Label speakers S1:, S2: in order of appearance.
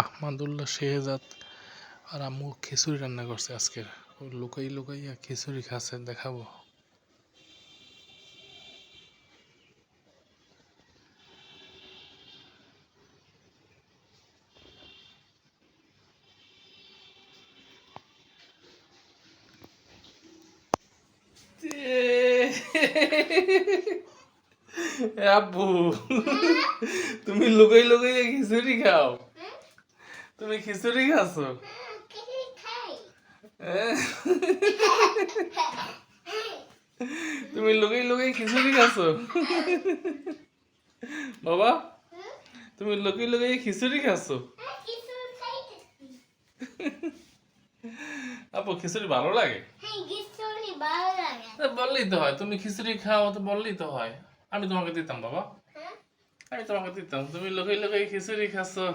S1: আহমাদুল্লাহ শেহজাদ আর আম্মু খিচুড়ি রান্না করছে আজকের। লুকাই লুকাইয়া খিচুড়ি খাচ্ছে, দেখাবো। আব্বু, তুমি লুকাই লুকাই খিচুড়ি খাও। তুমি খিচুড়ি খাচ্ছো? তুমি লুকাই লুকাই খিচুড়ি খাচ্ছো? বাবা, তুমি লুকাই লুকাই খিচুড়ি খাচ্ছো? আপু, খিচুড়ি ভালো লাগে? বললেই তো হয়, তুমি খিচুড়ি খাও তো বললেই তো হয়। আমি তোমাকে দিতাম, বাবা। আমি তোমাকে দিতাম, তুমি লুকাই লুকাই খিচুড়ি খাচ্ছো।